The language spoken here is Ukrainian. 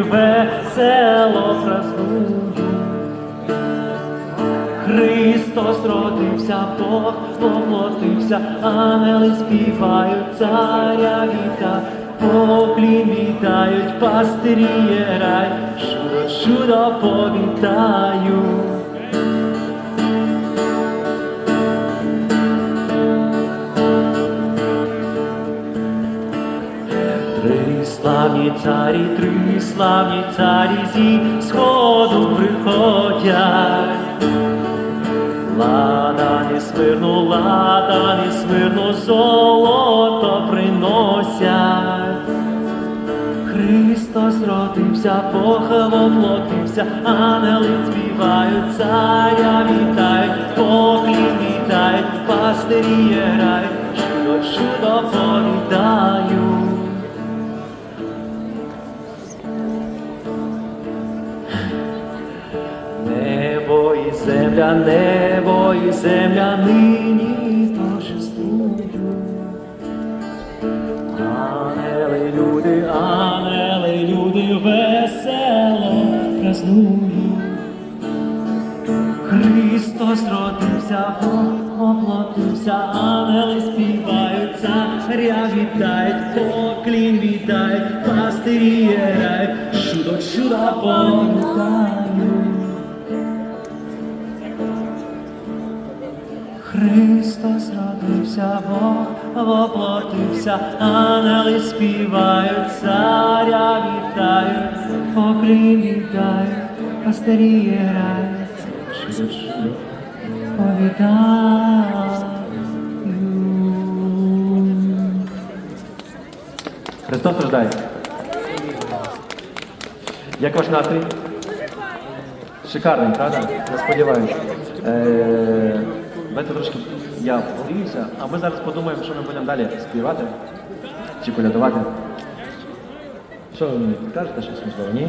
весело празнують. Христос родився, Бог воплотився, ангели співають, царя віта, поклін вітають, пастирі рай, чудо, чудо Три славні царі, три славні царі зі сходу приходять. Лада не смирну, лада не смирну, золото приносять. Христос родився, Бог воплотився, ангели співають, царя вітають, поклін вітають, пастирі грають, чудо, чудо і земля, небо і земля нині торжествують. Ангели, люди, ангели, люди весело празнують. Христос родився, оплотився, ангели співають, царя вітають, поклін вітають, пастирі грають, чудо, чудо повітають. Христос родився, Бог воплотився, ангели співають, царя вітають, поклін вітають, пастирі грають, чудо. Христос рождається. Як ваш настрій? Шикарний, правда? Я сподіваюся. Давайте трошки я погріюся, а ми зараз подумаємо, що ми будемо далі співати чи колядувати. Що ви мені підкажете, щось можливо? Ні?